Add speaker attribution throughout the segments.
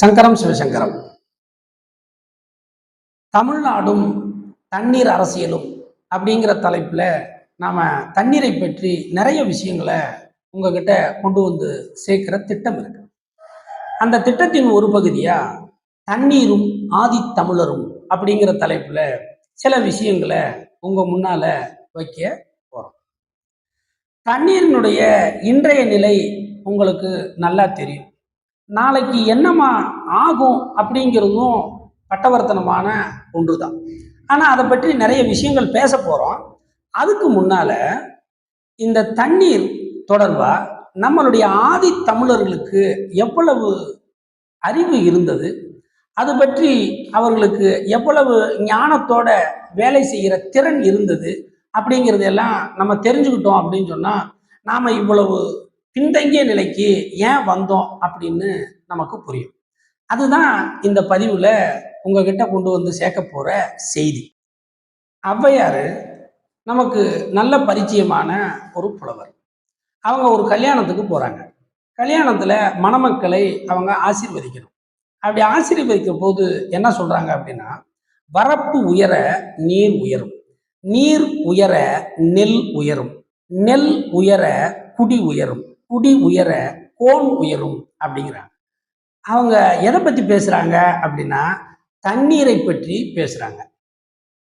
Speaker 1: சங்கரம் சிவசங்கரம். தமிழ்நாடும் தண்ணீர் அரசியலும் அப்படிங்கிற தலைப்பில் நாம் தண்ணீரை பற்றி நிறைய விஷயங்களை உங்ககிட்ட கொண்டு வந்து சேர்க்கிற திட்டம் இருக்கு. அந்த திட்டத்தின் ஒரு பகுதியாக தண்ணீரும் ஆதித்தமிழரும் அப்படிங்கிற தலைப்பில் சில விஷயங்களை உங்கள் முன்னால் வைக்க போகிறோம் தண்ணீரினுடைய இன்றைய நிலை உங்களுக்கு நல்லா தெரியும். நாளைக்கு என்னமா ஆகும் அப்படிங்கிறதும் பட்டவர்த்தனமான ஒன்று தான் ஆனால் அதை பற்றி நிறைய விஷயங்கள் பேச போகிறோம் அதுக்கு முன்னால் இந்த தண்ணீர் தொடர்பாக நம்மளுடைய ஆதி தமிழர்களுக்கு எவ்வளவு அறிவு இருந்தது? அது பற்றி அவர்களுக்கு எவ்வளவு ஞானத்தோட வேலை செய்கிற திறன் இருந்தது? அப்படிங்கிறதெல்லாம் நம்ம தெரிஞ்சுக்கிட்டோம் அப்படின்னு சொன்னால் நாம் இவ்வளவு பின்தங்கிய நிலைக்கு ஏன் வந்தோம் அப்படின்னு நமக்கு புரியும். அதுதான் இந்த பதிவில் உங்ககிட்ட கொண்டு வந்து சேர்க்க போகிற செய்தி. ஔவையார் நமக்கு நல்ல பரிச்சயமான ஒரு புலவர். அவங்க ஒரு கல்யாணத்துக்கு போகிறாங்க கல்யாணத்தில் மணமக்களை அவங்க ஆசீர்வதிக்கணும். அப்படி ஆசீர்வதிக்கும் போது என்ன சொல்கிறாங்க அப்படின்னா வரப்பு உயர நீர் உயரும். நீர் உயர நெல் உயரும். நெல் உயர குடி உயரும். குடி உயர கோன் உயரும் அப்படிங்கிறாங்க. அவங்க எதை பற்றி பேசுகிறாங்க அப்படின்னா தண்ணீரை பற்றி பேசுகிறாங்க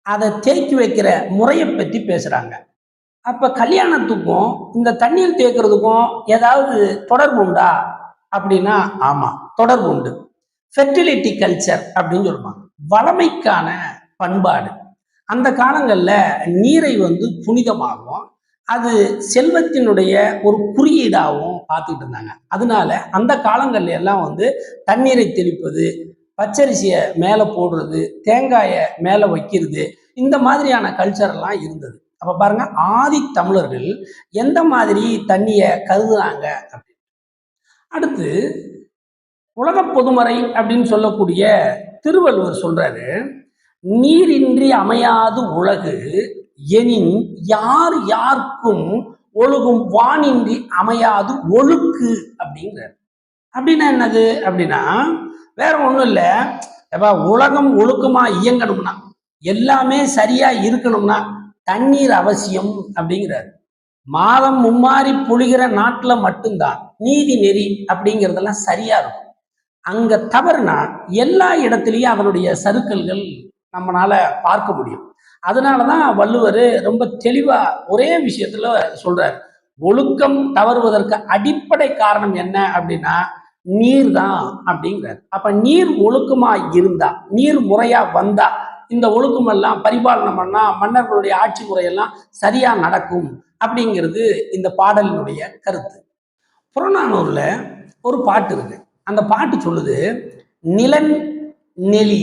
Speaker 1: அதை தேக்கி வைக்கிற முறையை பற்றி பேசுகிறாங்க அப்போ கல்யாணத்துக்கும் இந்த தண்ணீர் தேக்கிறதுக்கும் ஏதாவது தொடர்பு உண்டா? அப்படின்னா ஆமாம் தொடர்பு உண்டு. ஃபெர்டிலிட்டி கல்ச்சர் அப்படின்னு சொல்லுவாங்க. வளமைக்கான பண்பாடு. அந்த காலங்களில் நீரை வந்து புனிதமாகவும் அது செல்வத்தினுடைய ஒரு குறியீடாகவும் பார்த்துக்கிட்டு இருந்தாங்க. அதனால அந்த காலங்கள்ல எல்லாம் வந்து தண்ணீரை தெளிப்பது பச்சரிசியை மேலே போடுறது தேங்காயை மேலே வைக்கிறது இந்த மாதிரியான கல்ச்சரெல்லாம் இருந்தது. அப்போ பாருங்க ஆதி தமிழர்கள் எந்த மாதிரி தண்ணியை கருதுனாங்க அப்படின்னு. அடுத்து உலக பொதுமறை அப்படின்னு சொல்லக்கூடிய திருவள்ளுவர் சொல்றாரு நீரின்றி அமையாது உலகு எனின் யார் யாருக்கும் ஒழுகும் வானின்றி அமையாது ஒழுக்கு அப்படிங்கிறார். அப்படின்னா என்னது? அப்படின்னா வேற ஒன்றும் இல்லை. எப்பா உலகம் ஒழுக்கமா இயங்கணும்னா எல்லாமே சரியா இருக்கணும்னா தண்ணீர் அவசியம் அப்படிங்கிறார். மாதம் மும்மாறி பொழிகிற நாட்டில் மட்டும்தான் நீதி நெறி அப்படிங்கிறதெல்லாம் சரியா இருக்கும். அங்க தவறுனா எல்லா இடத்துலையும் அதனுடைய சருக்கல்கள் நம்மளால பார்க்க முடியும். அதனால தான் வள்ளுவர் ரொம்ப தெளிவாக ஒரே விஷயத்துல சொல்கிறார் ஒழுக்கம் தவறுவதற்கு அடிப்படை காரணம் என்ன அப்படின்னா நீர் தான் அப்படிங்கிறார். அப்போ நீர் ஒழுக்கமாக இருந்தா நீர் முறையாக வந்தா இந்த ஒழுக்கமெல்லாம் பரிபாலனை பரிபாலனம் மன்னர்களுடைய ஆட்சி முறையெல்லாம் சரியாக நடக்கும் அப்படிங்கிறது இந்த பாடலினுடைய கருத்து. புறநானூரில் ஒரு பாட்டு இருக்கு. அந்த பாட்டு சொல்லுது நிலன் நெலி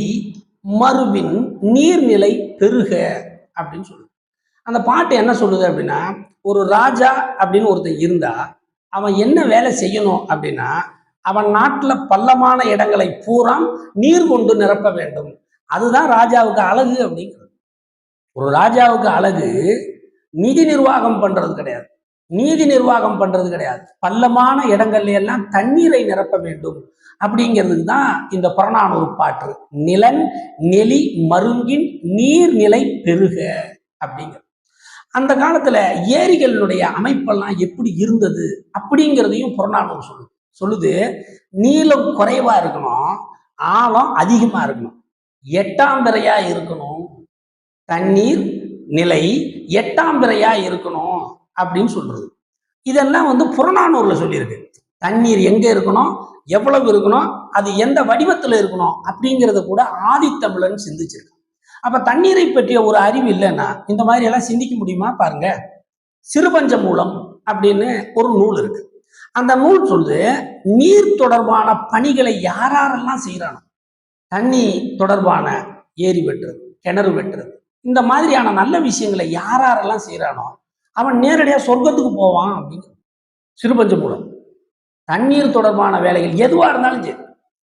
Speaker 1: மறுவின் நீர்நிலை பெருக அப்படின்னு சொல்லுது. அந்த பாட்டு என்ன சொல்லுது அப்படின்னா ஒரு ராஜா அப்படின்னு ஒருத்தன் இருந்தா அவன் என்ன வேலை செய்யணும் அப்படின்னா அவன் நாட்டில் பள்ளமான இடங்களை பூரா நீர் கொண்டு நிரப்ப வேண்டும். அதுதான் ராஜாவுக்கு அழகு அப்படிங்கிறது. ஒரு ராஜாவுக்கு அழகு நிதி நிர்வாகம் பண்றது கிடையாது. நீதி நிர்வாகம் பண்றது கிடையாது. பள்ளமான இடங்கள்ல எல்லாம் தண்ணீரை நிரப்ப வேண்டும். அப்படிங்கிறதுக்கு தான் இந்த புறநானூறு பாட்டு. நிலன் நெலி மருங்கின் நீர்நிலை பெருக அப்படிங்கிறது. அந்த காலத்துல ஏரிகளினுடைய அமைப்பெல்லாம் எப்படி இருந்தது அப்படிங்கிறதையும் புறநானூறு சொல்லுது. சொல்லுது நீளம் குறைவா இருக்கணும் ஆழம் அதிகமா இருக்கணும். எட்டாம்பிரையா இருக்கணும் தண்ணீர் நிலை எட்டாம் இருக்கணும். அப்படின்னு சொல்றது. இதெல்லாம் வந்து புறநானூர்ல சொல்லியிருக்கு. தண்ணீர் எங்க இருக்கணும்? எவ்வளவு இருக்கணும்? அது எந்த வடிவத்துல இருக்கணும்? அப்படிங்கிறத கூட ஆதித்தமிழன் சிந்திச்சிருக்கான். அப்ப தண்ணீரை பற்றிய ஒரு அறிவு இல்லைன்னா இந்த மாதிரி எல்லாம் சிந்திக்க முடியுமா? பாருங்க. சிறுபஞ்ச மூலம் அப்படின்னு ஒரு நூல் இருக்கு. அந்த நூல் சொல்லுது நீர் தொடர்பான பணிகளை யாரெல்லாம் செய்யறானோ தண்ணி தொடர்பான ஏரி வெட்டுறது கிணறு வெட்டுறது இந்த மாதிரியான நல்ல விஷயங்களை யாரெல்லாம் செய்யறானோ அவன் நேரடியாக சொர்க்கத்துக்கு போவான் அப்படின்னு சிறுபஞ்ச மூலம் தண்ணீர் தொடர்பான வேலைகள் எதுவாக இருந்தாலும் சரி.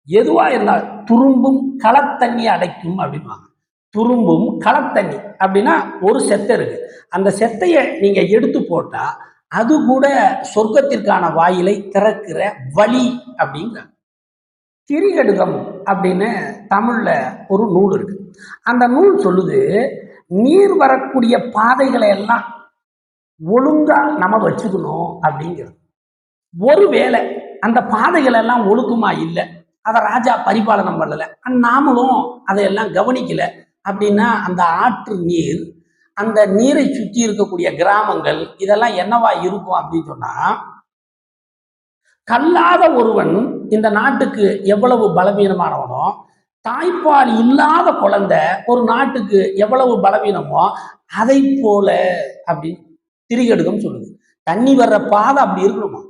Speaker 1: எதுவாக இருந்தாலும் துரும்பும் களத்தண்ணி அடைக்கும் அப்படின்வாங்க துரும்பும் களத்தண்ணி அப்படின்னா ஒரு செத்தை இருக்கு. அந்த செத்தையை நீங்கள் எடுத்து போட்டால் அது கூட சொர்க்கத்திற்கான வாயிலை திறக்கிற வழி அப்படிங்கிறாங்க திரிகடுகம் அப்படின்னு தமிழில் ஒரு நூல் இருக்கு. அந்த நூல் சொல்லுது நீர் வரக்கூடிய பாதைகளை எல்லாம் ஒழுங்கா நம்ம வச்சுக்கணும் அப்படிங்கிறது. ஒருவேளை அந்த பாதைகள் எல்லாம் ஒழுக்கமா இல்லை அதை ராஜா பரிபாலனம் பண்ணல நாமளும் அதையெல்லாம் கவனிக்கல அப்படின்னா அந்த ஆற்று நீர் அந்த நீரை சுற்றி இருக்கக்கூடிய கிராமங்கள் இதெல்லாம் என்னவா இருக்கும் அப்படின்னு சொன்னா கல்லாத ஒருவன் இந்த நாட்டுக்கு எவ்வளவு பலவீனமானவனோ தாய்ப்பால் இல்லாத குழந்தை ஒரு நாட்டுக்கு எவ்வளவு பலவீனமோ அதை போல அப்படின்னு திரிகடுகம் சொல்லுது. தண்ணி வர்ற பாதை அப்படி இருக்கணுமா?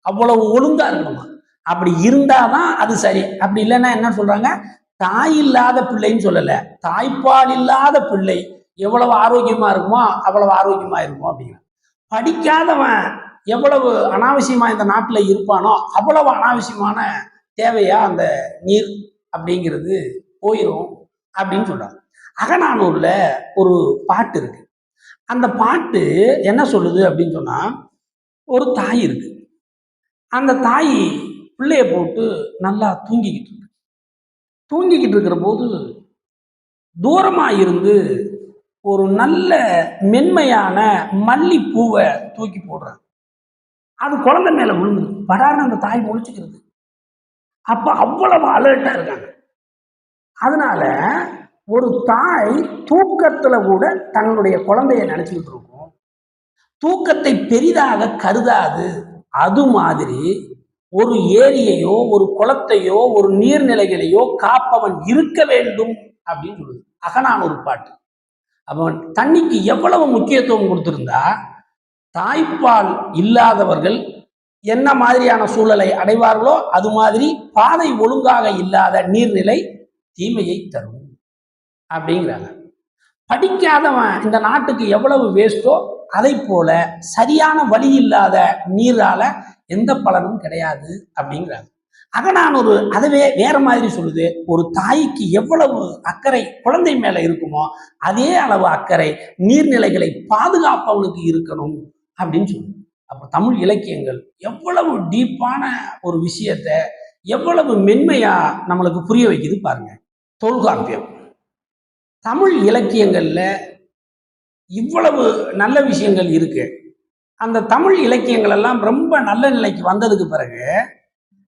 Speaker 1: அவ்வளவு ஒழுங்கா இருக்கணுமா? அப்படி இருந்தாதான் அது சரி. அப்படி இல்லைன்னா என்ன சொல்றாங்க? தாய் இல்லாத பிள்ளைன்னு சொல்லல. தாய்ப்பால் இல்லாத பிள்ளை எவ்வளவு ஆரோக்கியமா இருக்குமோ அவ்வளவு ஆரோக்கியமா இருக்கும் அப்படிங்கிற. படிக்காதவன் எவ்வளவு அனாவசியமா இந்த நாட்டில் இருப்பானோ அவ்வளவு அனாவசியமான தேவையா அந்த நீர் அப்படிங்கிறது போயிடும் அப்படின்னு சொல்றாங்க. அகநானூர்ல ஒரு பாட்டு இருக்கு. அந்த பாட்டு என்ன சொல்லுது அப்படின்னு சொன்னா ஒரு தாய் இருக்கு. அந்த தாய் பிள்ளைய போட்டு நல்லா தூங்கிக்கிட்டு இருக்கு. தூங்கிக்கிட்டு இருக்கிற போது தூரமா இருந்து ஒரு நல்ல மென்மையான மல்லிப்பூவை தூக்கி போடுறாங்க அது குழந்தை மேல விழுந்துது படாருன்னு அந்த தாய் முழிச்சுக்கிறது. அப்ப அவ்வளவு அலர்ட்டா இருக்காங்க. அதனால ஒரு தாய் தூக்கத்துல கூட தன்னுடைய குழந்தைய நினைச்சுக்கிட்டு இருக்கும். தூக்கத்தை பெரிதாக கருதாது. அது மாதிரி ஒரு ஏரியையோ ஒரு குளத்தையோ ஒரு நீர்நிலைகளையோ காப்பவன் இருக்க வேண்டும் அப்படின்னு சொல்லுது. அகனான் ஒரு பாட்டு. அவன் தண்ணிக்கு எவ்வளவு முக்கியத்துவம் கொடுத்திருந்தா தாய்ப்பால் இல்லாதவர்கள் என்ன மாதிரியான சூழலை அடைவார்களோ அது மாதிரி பாதை ஒழுங்காக இல்லாத நீர்நிலை தீமையை தரும். அப்படிங்கிறாங்க. படிக்காதவன் இந்த நாட்டுக்கு எவ்வளவு வேஸ்ட்டோ அதை போல சரியான வழி இல்லாத நீரால எந்த பலனும் கிடையாது அப்படிங்கிறாங்க. அகனான் ஒரு அதுவே வேற மாதிரி சொல்லுது ஒரு தாய்க்கு எவ்வளவு அக்கறை குழந்தை மேல இருக்குமோ அதே அளவு அக்கறை நீர்நிலைகளை பாதுகாப்பவனுக்கு இருக்கணும் அப்படின்னு சொல்லுது. அப்போ தமிழ் இலக்கியங்கள் எவ்வளவு டீப்பான ஒரு விஷயத்த எவ்வளவு மென்மையா நம்மளுக்கு புரிய வைக்குது பாருங்க. தொல்காப்பியம். தமிழ் இலக்கியங்களில் இவ்வளவு நல்ல விஷயங்கள் இருக்கு. அந்த தமிழ் இலக்கியங்கள் எல்லாம் ரொம்ப நல்ல நிலைக்கு வந்ததுக்கு பிறகு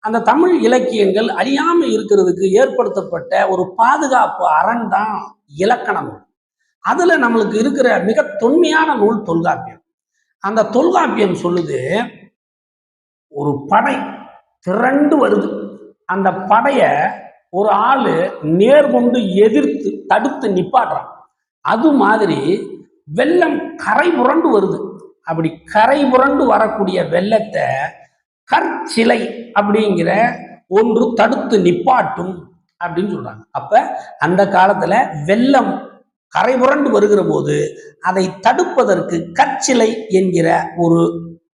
Speaker 1: அந்த தமிழ் இலக்கியங்கள் அழியாம இருக்கிறதுக்கு ஏற்படுத்தப்பட்ட ஒரு பாதுகாப்பு அரண் தான் இலக்கண நூல் அதுல நம்மளுக்கு இருக்கிற மிக தொன்மையான நூல் தொல்காப்பியம். அந்த தொல்காப்பியம் சொல்லுது ஒரு படை திரண்டு வருது. அந்த படையை ஒரு ஆள் நேர்கொண்டு எதிர்த்து தடுத்து நிப்பாட்டுறான். அது மாதிரி வெள்ளம் கரை புரண்டு வருது. அப்படி கரை புரண்டு வரக்கூடிய வெள்ளத்தை கற்சிலை அப்படிங்கிற ஒன்று தடுத்து நிப்பாட்டும் அப்படின்னு சொல்றாங்க. அப்ப அந்த காலத்துல வெள்ளம் கரை புரண்டு வருகிற போது அதை தடுப்பதற்கு கற்சிலை என்கிற ஒரு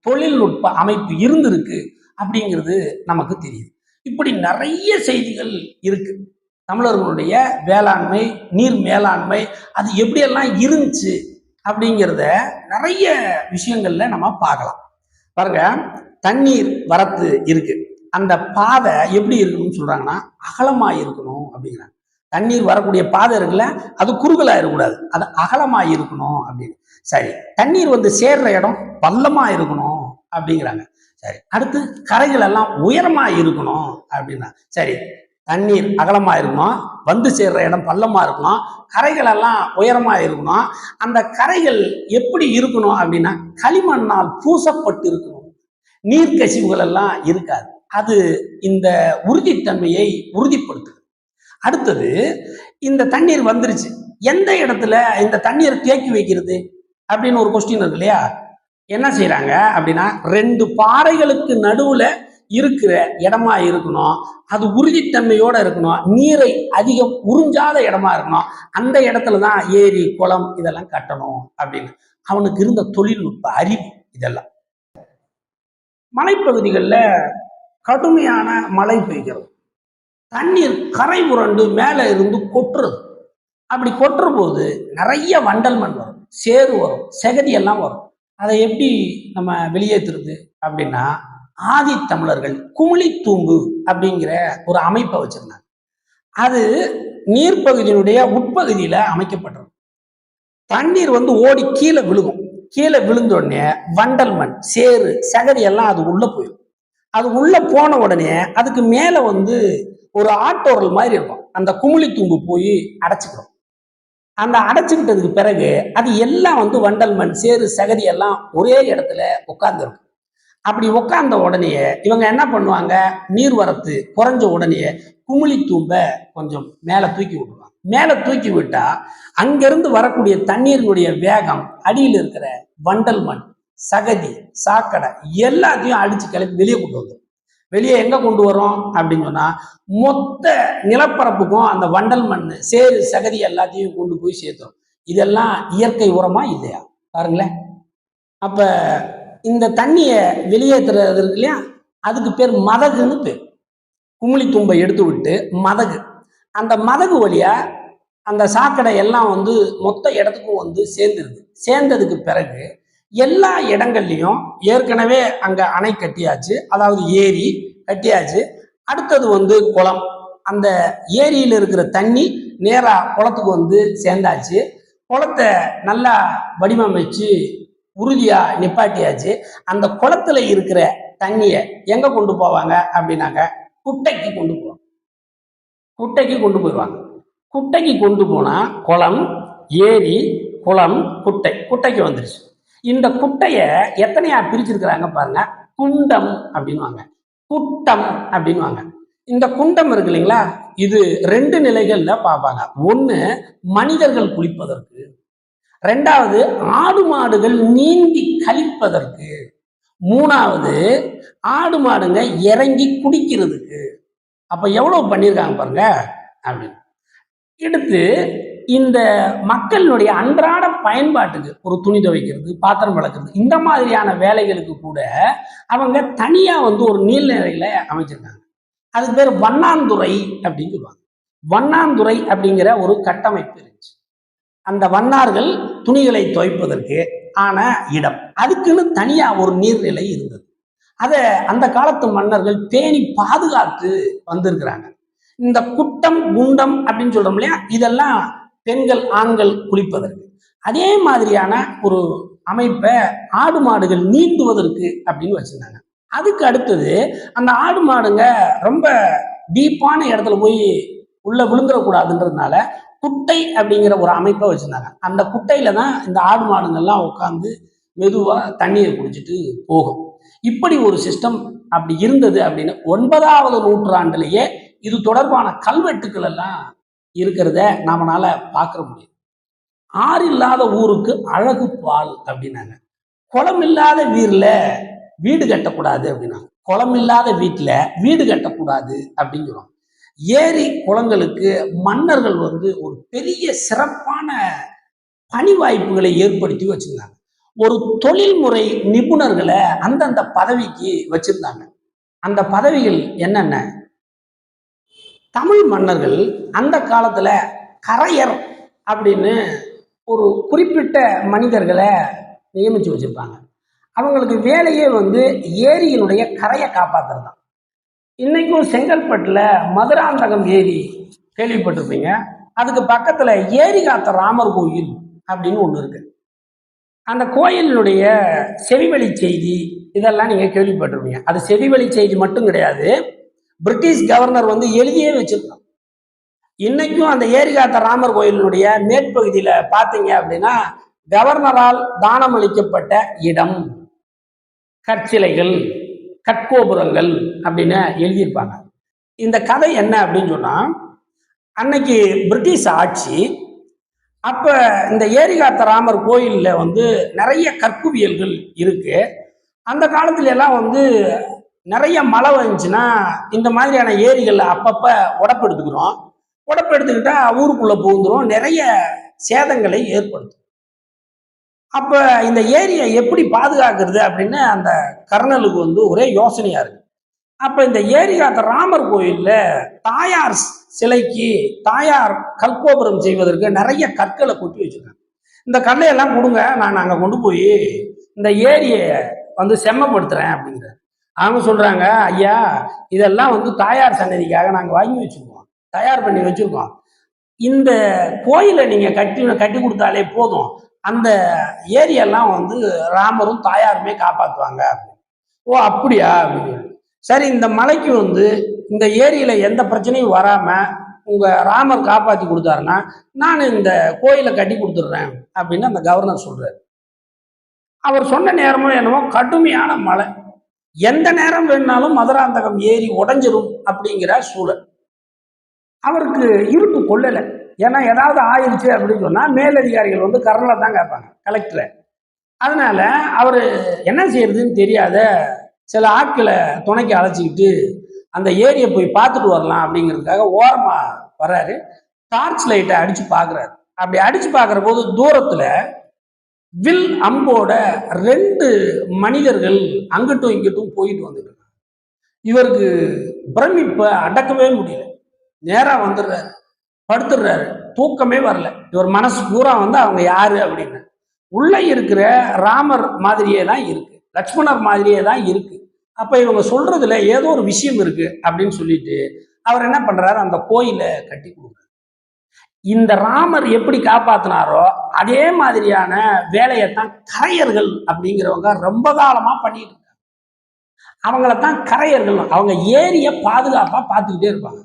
Speaker 1: தொழில்நுட்ப அமைப்பு இருந்திருக்கு அப்படிங்கிறது நமக்கு தெரியுது. இப்படி நிறைய செய்திகள் இருக்கு. தமிழர்களுடைய வேளாண்மை நீர் மேலாண்மை அது எப்படியெல்லாம் இருந்துச்சு அப்படிங்கிறத நிறைய விஷயங்கள்ல நம்ம பார்க்கலாம். பாருங்க தண்ணீர் வரத்து இருக்கு. அந்த பாதை எப்படி இருக்கணும்னு சொல்றாங்கன்னா அகலமா இருக்கணும் அப்படிங்கிறாங்க. தண்ணீர் வரக்கூடிய பாதை இருக்குல்ல அது குறுகலா இருக்கக்கூடாது. அது அகலமா இருக்கணும் அப்படின்னு. சரி தண்ணீர் வந்து சேர்ற இடம் பள்ளமா இருக்கணும் அப்படிங்கிறாங்க. சரி. அடுத்து கரைகள் எல்லாம் உயரமா இருக்கணும் அப்படின்னா சரி தண்ணீர் அகலமா இருக்கணும் வந்து சேர்ற இடம் பள்ளமா இருக்கணும் கரைகள் எல்லாம் உயரமா இருக்கணும். அந்த கரைகள் எப்படி இருக்கணும் அப்படின்னா களிமண்ணால் பூசப்பட்டு இருக்கணும். நீர்க்கசிவுகள் எல்லாம் இருக்காது. அது இந்த உறுதித்தன்மையை உறுதிப்படுத்துது. அடுத்தது இந்த தண்ணீர் வந்துருச்சு. எந்த இடத்துல இந்த தண்ணீரை தேக்கி வைக்கிறது அப்படின்னு ஒரு கொஸ்டின் இருக்கு இல்லையா? என்ன செய்கிறாங்க அப்படின்னா ரெண்டு பாறைகளுக்கு நடுவுல இருக்கிற இடமா இருக்கணும். அது உறுதித்தன்மையோட இருக்கணும். நீரை அதிகம் உறிஞ்சாத இடமா இருக்கணும். அந்த இடத்துல தான் ஏரி குளம் இதெல்லாம் கட்டணும் அப்படின்னு. அவனுக்கு இருந்த தொழில்நுட்ப அறிவு இதெல்லாம். மலைப்பகுதிகளில் கடுமையான மழை பெய்கிறது. தண்ணீர் கரை புரண்டு மேலே இருந்து கொட்டுறது. அப்படி கொட்டுற போது நிறைய வண்டல் மண் வரும். சேறு வரும். செகதி எல்லாம் வரும். அதை எப்படி நம்ம வெளியேற்றுறது அப்படின்னா ஆதி தமிழர்கள் குமிழி தூம்பு அப்படிங்கிற ஒரு அமைப்பை வச்சிருந்தாங்க. அது நீர்ப்பகுதியினுடைய உட்பகுதியில அமைக்கப்பட்டிருக்கும் தண்ணீர் வந்து ஓடி கீழே விழுகும். கீழே விழுந்த உடனே வண்டல் மண் சேரு சகதி எல்லாம் அது உள்ள போயிடும். அது உள்ள போன உடனே அதுக்கு மேல வந்து ஒரு ஆட்டோரல் மாதிரி இருக்கும். அந்த குமிழி தூம்பு போய் அடைச்சிக்கிறோம் அந்த அடைச்சிக்கிட்டதுக்கு பிறகு அது எல்லாம் வந்து வண்டல் மண் சேறு சகதி எல்லாம் ஒரே இடத்துல உட்காந்துருக்கும் அப்படி உட்கார்ந்த உடனே இவங்க என்ன பண்ணுவாங்க? நீர்வரத்து குறைஞ்ச உடனே குமிழி தூம்பை கொஞ்சம் மேலே தூக்கி விடுவாங்க மேலே தூக்கி விட்டா அங்கிருந்து வரக்கூடிய தண்ணீரினுடைய வேகம் அடியில் இருக்கிற வண்டல் மண் சகதி சாக்கடை எல்லாத்தையும் அடிச்சு கிளப்பி வெளியே கொண்டு வந்துடும் வெளியே எங்க கொண்டு வரோம் அப்படின்னு சொன்னா மொத்த நிலப்பரப்புக்கும் அந்த வண்டல் மண் சேறு சகதி எல்லாத்தையும் கொண்டு போய் சேர்த்துரும் இதெல்லாம் இயற்கை உரமா இல்லையா? பாருங்களேன். அப்ப இந்த தண்ணியை வெளியேற்றுறது இருக்கு இல்லையா? அதுக்கு பேர் மதகுன்னு பேர். குமிழி தும்பை எடுத்து விட்டு மதகு. அந்த மதகு வழியா அந்த சாக்கடை எல்லாம் வந்து மொத்த இடத்துக்கும் வந்து சேர்ந்துருது. சேர்ந்ததுக்கு பிறகு எல்லா இடங்கள்லையும் ஏற்கனவே அங்க அணை கட்டியாச்சு. அதாவது ஏரி கட்டியாச்சு. அடுத்தது வந்து குளம். அந்த ஏரியில் இருக்கிற தண்ணி நேராக குளத்துக்கு வந்து சேர்ந்தாச்சு. குளத்தை நல்லா வடிவமைச்சு உறுதியாக நிப்பாட்டியாச்சு. அந்த குளத்துல இருக்கிற தண்ணியை எங்கே கொண்டு போவாங்க அப்படின்னாங்க குட்டைக்கு கொண்டு போவாங்க. குட்டைக்கு கொண்டு போயிடுவாங்க குட்டைக்கு கொண்டு போனால் குளம் ஏரி குளம் குட்டை. குட்டைக்கு வந்துருச்சு. இந்த குட்டையை எத்தனையா பிரிச்சிருக்கிறாங்க பாருங்க. குண்டம் அப்படின்வாங்க குட்டம் அப்படின்வாங்க இந்த குண்டம் இருக்கு இல்லைங்களா? இது ரெண்டு நிலைகள்ல பார்ப்பாங்க. ஒண்ணு மனிதர்கள் குளிப்பதற்கு. ரெண்டாவது ஆடு மாடுகள் நீந்தி கழிப்பதற்கு. மூணாவது ஆடு மாடுங்க இறங்கி குடிக்கிறதுக்கு. அப்ப எவ்வளவு பண்ணியிருக்காங்க பாருங்க? அப்படின்னு. எடுத்து இந்த மக்களினுடைய அன்றாட பயன்பாட்டுக்கு ஒரு துணி துவைக்கிறது பாத்திரம் வளர்க்குறது இந்த மாதிரியான வேலைகளுக்கு கூட அவங்க தனியா வந்து ஒரு நீர்நிலையில அமைச்சிருக்காங்க. அதுக்கு பேர் வண்ணாந்துறை அப்படின்னு சொல்லுவாங்க. வண்ணாந்துறை அப்படிங்கிற ஒரு கட்டமைப்பு இருந்துச்சு. அந்த வண்ணார்கள் துணிகளை துவைப்பதற்கு ஆன இடம். அதுக்குன்னு தனியா ஒரு நீர்நிலை இருந்தது. அதை அந்த காலத்து மன்னர்கள் பேணி பாதுகாத்து வந்திருக்கிறாங்க. இந்த குட்டம் குண்டம் அப்படின்னு சொல்றோம் இல்லையா? இதெல்லாம் பெண்கள் ஆண்கள் குளிப்பதற்கு. அதே மாதிரியான ஒரு அமைப்பை ஆடு மாடுகள் நீந்துவதற்கு அப்படின்னு வச்சிருந்தாங்க. அதுக்கு அடுத்தது அந்த ஆடு மாடுங்க ரொம்ப டீப்பான இடத்துல போய் உள்ள விழுந்துடக்கூடாதுன்றதுனால குட்டை அப்படிங்கிற ஒரு அமைப்பை வச்சிருந்தாங்க. அந்த குட்டையில தான் இந்த ஆடு மாடுங்கள்லாம் உட்காந்து மெதுவாக தண்ணீரை குடிச்சிட்டு போகும். இப்படி ஒரு சிஸ்டம் அப்படி இருந்தது அப்படின்னு ஒன்பதாவது நூற்றாண்டுலேயே இது தொடர்பான கல்வெட்டுக்கள் எல்லாம் இருக்கிறத நம்மளால பார்க்க முடியும். ஆறு இல்லாத ஊருக்கு அழகு பால் அப்படின்னாங்க. குளம் இல்லாத வீரில் வீடு கட்டக்கூடாது அப்படின்னாங்க. குளம் இல்லாத வீட்டில் வீடு கட்டக்கூடாது அப்படின்னு சொல்லுவாங்க. ஏரி குளங்களுக்கு மன்னர்கள் வந்து ஒரு பெரிய சிறப்பான பணி வாய்ப்புகளை ஏற்படுத்தி வச்சிருந்தாங்க. ஒரு தொழில்முறை நிபுணர்களை அந்தந்த பதவிக்கு வச்சிருந்தாங்க. அந்த பதவிகள் என்னென்ன? தமிழ் மன்னர்கள் அந்த காலத்துல கரையர் அப்படின்னு ஒரு குறிப்பிட்ட மனிதர்களை நியமிச்சு வச்சிருப்பாங்க. அவங்களுக்கு வேலையே வந்து ஏரியினுடைய கரையை காப்பாத்துறது தான் இன்னைக்கும் செங்கல்பட்டுல மதுராந்தகம் ஏரி கேள்விப்பட்டிருப்பீங்க. அதுக்கு பக்கத்துல ஏரி காத்த ராமர் கோயில் அப்படின்னு ஒன்று இருக்கு. அந்த கோயிலினுடைய செவிவழி செய்தி இதெல்லாம் நீங்க கேள்விப்பட்டிருப்பீங்க. அது செவிவழி செய்தி மட்டும் கிடையாது. பிரிட்டிஷ் கவர்னர் வந்து எழுதியே வச்சிருக்கான். இன்னைக்கும் அந்த ஏரிகாத்த ராமர் கோயிலினுடைய மேற்பகுதியில பாத்தீங்க அப்படின்னா கவர்னரால் தானம் அளிக்கப்பட்ட இடம். கற்சிலைகள் கற்கோபுரங்கள் அப்படின்னு எழுதியிருப்பாங்க. இந்த கதை என்ன அப்படின்னு சொன்னா அன்னைக்கு பிரிட்டிஷ் ஆட்சி அப்ப இந்த ஏரிகாத்த ராமர் கோயில்ல வந்து நிறைய கற்குவியல்கள் இருக்கு. அந்த காலத்துல எல்லாம் வந்து நிறைய மழை வந்துச்சுன்னா இந்த மாதிரியான ஏரிகளில் அப்பப்போ உடப்பு எடுத்துக்கிறோம். உடப்பு எடுத்துக்கிட்டால் ஊருக்குள்ளே புகுந்துரும். நிறைய சேதங்களை ஏற்படுத்தும். அப்போ இந்த ஏரியை எப்படி பாதுகாக்கிறது அப்படின்னு அந்த கர்னலுக்கு வந்து ஒரே யோசனையாக இருக்கு. அப்போ இந்த ஏரியாத்த ராமர் கோயிலில் தாயார் சிலைக்கு தாயார் கற்கோபுரம் செய்வதற்கு நிறைய கற்களை கொட்டி வச்சிருக்காங்க. இந்த கல்லையெல்லாம் கொடுங்க. நான் அங்கே கொண்டு போய் இந்த ஏரியை வந்து செம்மப்படுத்துகிறேன் அப்படிங்கிறார். அவங்க சொல்றாங்க ஐயா இதெல்லாம் வந்து தாயார் சன்னதிக்காக நாங்கள் வாங்கி வச்சிருக்கோம். தயார் பண்ணி வச்சுருக்கோம். இந்த கோயிலை நீங்கள் கட்டி கட்டி கொடுத்தாலே போதும். அந்த ஏரியெல்லாம் வந்து ராமரும் தாயாருமே காப்பாற்றுவாங்க ஓ அப்படியா? அப்படின்னு சரி இந்த மலைக்கு வந்து இந்த ஏரியில எந்த பிரச்சனையும் வராம உங்க ராமர் காப்பாத்தி கொடுத்தாருன்னா நான் இந்த கோயிலை கட்டி கொடுத்துட்றேன். அப்படின்னு அந்த கவர்னர் சொல்றாரு. அவர் சொன்ன நேரமும் என்னமோ கடுமையான மழை. எந்த நேரம் வேணாலும் மதுராந்தகம் ஏரி உடஞ்சிரும் அப்படிங்கிற சூழல். அவருக்கு இருப்பு கொள்ளலை. ஏன்னா ஏதாவது ஆயிடுச்சு அப்படின்னு சொன்னால் மேலதிகாரிகள் வந்து கரலை தான் கேட்பாங்க கலெக்டரை. அதனால அவர் என்ன செய்யறதுன்னு தெரியாத சில ஆட்களை துணைக்கு அழைச்சிக்கிட்டு அந்த ஏரியை போய் பார்த்துட்டு வரலாம் அப்படிங்கிறதுக்காக ஓரமாக வராரு டார்ச் லைட்டை அடித்து பார்க்குறாரு. அப்படி அடித்து பார்க்குற போது தூரத்தில் வில் அம்போட ரெண்டு மனிதர்கள் அங்கிட்டும் இங்கிட்டும் போயிட்டு வந்துட்டு இவருக்கு பிரமிப்பை அடக்கவே முடியல. நேராக வந்துடுறாரு. படுத்துடுறாரு. தூக்கமே வரல. இவர் மனசு பூரா வந்து அவங்க யாரு அப்படின்னு. உள்ளே இருக்கிற ராமர் மாதிரியே தான் இருக்கு. லக்ஷ்மணர் மாதிரியே தான் இருக்கு. அப்போ இவங்க சொல்றதுல ஏதோ ஒரு விஷயம் இருக்கு அப்படின்னு சொல்லிட்டு அவர் என்ன பண்றாரு? அந்த கோயிலை கட்டி கொடுக்குறாரு. இந்த ராமர் எப்படி காப்பாத்தினாரோ அதே மாதிரியான வேலையைத்தான் கரையர்கள் அப்படிங்கிறவங்க ரொம்ப காலமா பண்ணிட்டு இருக்காங்க. அவங்களத்தான் கரையர்கள் அவங்க ஏரிய பாதுகாப்பா பார்த்துக்கிட்டே இருப்பாங்க.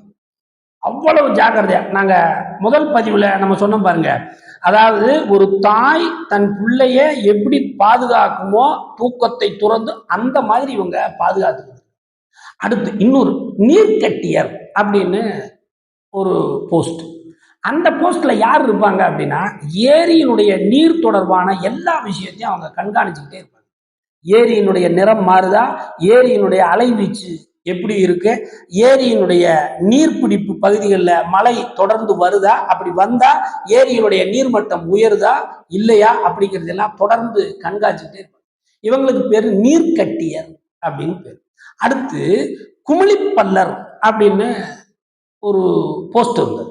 Speaker 1: அவ்வளவு ஜாக்கிரதையா. நாங்க முதல் பதிவுல நம்ம சொன்னோம் பாருங்க. அதாவது ஒரு தாய் தன் பிள்ளைய எப்படி பாதுகாக்குமோ தூக்கத்தை துறந்து அந்த மாதிரி இவங்க பாதுகாத்து அடுத்து இன்னொரு நீர்க்கட்டியர் அப்படின்னு ஒரு போஸ்ட். அந்த போஸ்ட்டில் யார் இருப்பாங்க அப்படின்னா ஏரியினுடைய நீர் தொடர்பான எல்லா விஷயத்தையும் அவங்க கண்காணிச்சுக்கிட்டே இருப்பாங்க. ஏரியினுடைய நிறம் மாறுதா? ஏரியினுடைய அலைவீச்சு எப்படி இருக்கு? ஏரியினுடைய நீர்பிடிப்பு பகுதிகளில் மழை தொடர்ந்து வருதா? அப்படி வந்தா ஏரியினுடைய நீர்மட்டம் உயருதா? இல்லையா? அப்படிங்கிறதெல்லாம் தொடர்ந்து கண்காணிச்சுட்டே இருப்பாங்க. இவங்களுக்கு பேர் நீர்க்கட்டியர் அப்படின்னு பேர். அடுத்து குமிழிப்பல்லர் அப்படின்னு ஒரு போஸ்ட் இருந்தது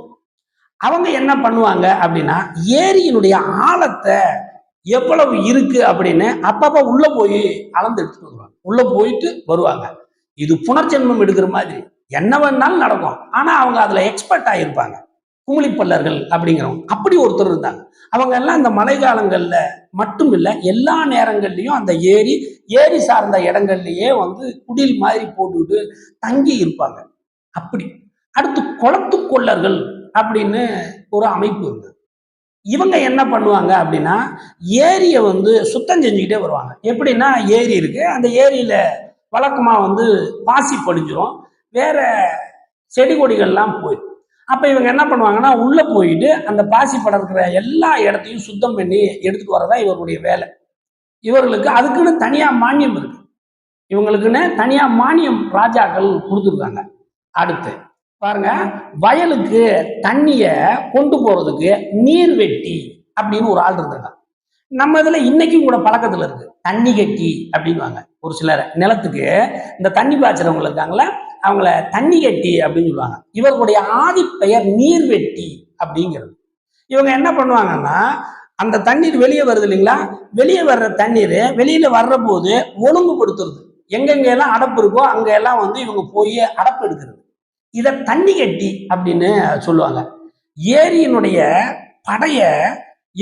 Speaker 1: அவங்க என்ன பண்ணுவாங்க அப்படின்னா ஏரியினுடைய ஆழத்தை எவ்வளவு இருக்கு அப்படின்னு அப்பப்ப உள்ள போய் அளந்து எடுத்துட்டு வருவாங்க. உள்ள போயிட்டு வருவாங்க. இது புனர்ஜென்மம் எடுக்கிற மாதிரி. என்ன வேணாலும் நடக்கும். ஆனா அவங்க அதுல எக்ஸ்பர்ட் ஆயிருப்பாங்க. குமிழிப்பல்லர்கள் அப்படிங்கிறவங்க. அப்படி ஒருத்தர் இருந்தாங்க. அவங்க எல்லாம் இந்த மழை காலங்கள்ல மட்டும் இல்லை எல்லா நேரங்கள்லையும் அந்த ஏரி ஏரி சார்ந்த இடங்கள்லயே வந்து குடில் மாதிரி போட்டுக்கிட்டு தங்கி இருப்பாங்க. அப்படி. அடுத்து குளத்து கொள்ளர்கள் அப்படின்னு ஒரு அமைப்பு இருந்தது இவங்க என்ன பண்ணுவாங்க அப்படின்னா ஏரியை வந்து சுத்தம் செஞ்சுக்கிட்டே வருவாங்க. எப்படின்னா ஏரி இருக்கு. அந்த ஏரியில வழக்கமாக வந்து பாசி படிஞ்சிரும். வேற செடி கொடிகள்லாம் போயிடும். அப்போ இவங்க என்ன பண்ணுவாங்கன்னா உள்ளே போயிட்டு அந்த பாசி படர்க்கிற எல்லா இடத்தையும் சுத்தம் பண்ணி எடுத்துட்டு வரதா இவருடைய வேலை. இவர்களுக்கு அதுக்குன்னு தனியாக மானியம் இருக்கு. இவங்களுக்குன்னு தனியாக மானியம் ராஜாக்கள் கொடுத்துருக்காங்க. அடுத்து பாருங்க வயலுக்கு தண்ணிய கொண்டு போறதுக்கு நீர் வெட்டி அப்படின்னு ஒரு ஆள் இருந்தாங்க நம்ம இதுல இன்னைக்கும் கூட பழக்கத்துல இருக்கு. தண்ணி கட்டி அப்படின்வாங்க ஒரு சிலர். நிலத்துக்கு இந்த தண்ணி பாய்ச்சறவங்க இருக்காங்களே அவங்கள தண்ணி கட்டி அப்படின்னு சொல்லுவாங்க. இவர்களுடைய ஆதி பெயர் நீர் வெட்டி அப்படிங்கிறது. இவங்க என்ன பண்ணுவாங்கன்னா அந்த தண்ணீர் வெளியே வருது இல்லைங்களா? வெளியே வர்ற தண்ணீர் வெளியில வர்ற போது ஒழுங்குபடுத்துறது. எங்கெங்க எல்லாம் அடப்பு இருக்கோ அங்க எல்லாம் வந்து இவங்க போய் அடப்பு எடுக்கிறது. இதை தண்ணி கட்டி அப்படின்னு சொல்லுவாங்க. ஏரியினுடைய படைய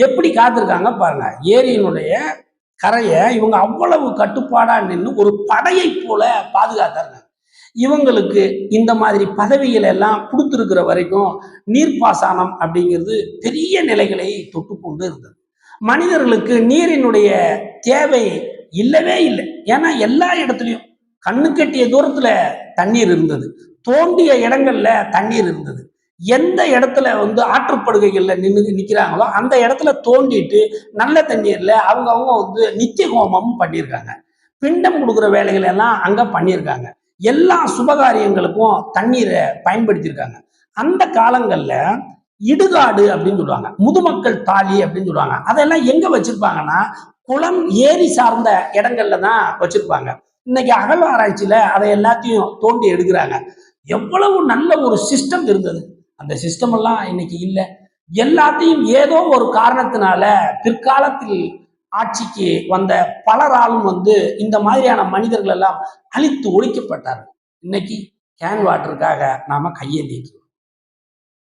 Speaker 1: எப்படி காத்திருக்காங்க பாருங்க. ஏரியினுடைய கரையை இவங்க அவ்வளவு கட்டுப்பாடா நின்று ஒரு படையை போல பாதுகாத்தாங்க. இவங்களுக்கு இந்த மாதிரி பதவிகள் எல்லாம் கொடுத்துருக்கிற வரைக்கும் நீர்ப்பாசனம் அப்படிங்கிறது பெரிய நிலைகளை தொட்டு கொண்டு இருந்தது. மனிதர்களுக்கு நீரினுடைய தேவை இல்லவே இல்லை. ஏன்னா எல்லா இடத்துலையும் கண்ணு கட்டிய தூரத்துல தண்ணீர் இருந்தது. தோண்டிய இடங்கள்ல தண்ணீர் இருந்தது. எந்த இடத்துல வந்து ஆற்றுப்படுகைகள்ல நின்று நிக்கிறாங்களோ அந்த இடத்துல தோண்டிட்டு நல்ல தண்ணீர்ல அவங்க அவங்க வந்து நித்திய ஹோமமும் பண்ணியிருக்காங்க. பிண்டம் கொடுக்குற வேலைகள் எல்லாம் அங்க பண்ணியிருக்காங்க. எல்லா சுபகாரியங்களுக்கும் தண்ணீரை பயன்படுத்தியிருக்காங்க. அந்த காலங்கள்ல இடுகாடு அப்படின்னு சொல்லுவாங்க. முதுமக்கள் தாலி அப்படின்னு சொல்லுவாங்க. அதெல்லாம் எங்க வச்சிருப்பாங்கன்னா குளம் ஏரி சார்ந்த இடங்கள்ல தான் வச்சிருப்பாங்க. இன்னைக்கு அகழ்வாராய்ச்சியில அதை எல்லாத்தையும் தோண்டி எடுக்கிறாங்க. எவ்வளவு நல்ல ஒரு சிஸ்டம் இருந்தது. அந்த சிஸ்டம் எல்லாம் இன்னைக்கு இல்லை. எல்லாத்தையும் ஏதோ ஒரு காரணத்தினால பிற்காலத்தில் ஆட்சிக்கு வந்த பலராலும் வந்து இந்த மாதிரியான மனிதர்கள் எல்லாம் அழித்து ஒழிக்கப்பட்டார்கள். இன்னைக்கு கேன் வாட்டருக்காக நாம கையேந்திட்டு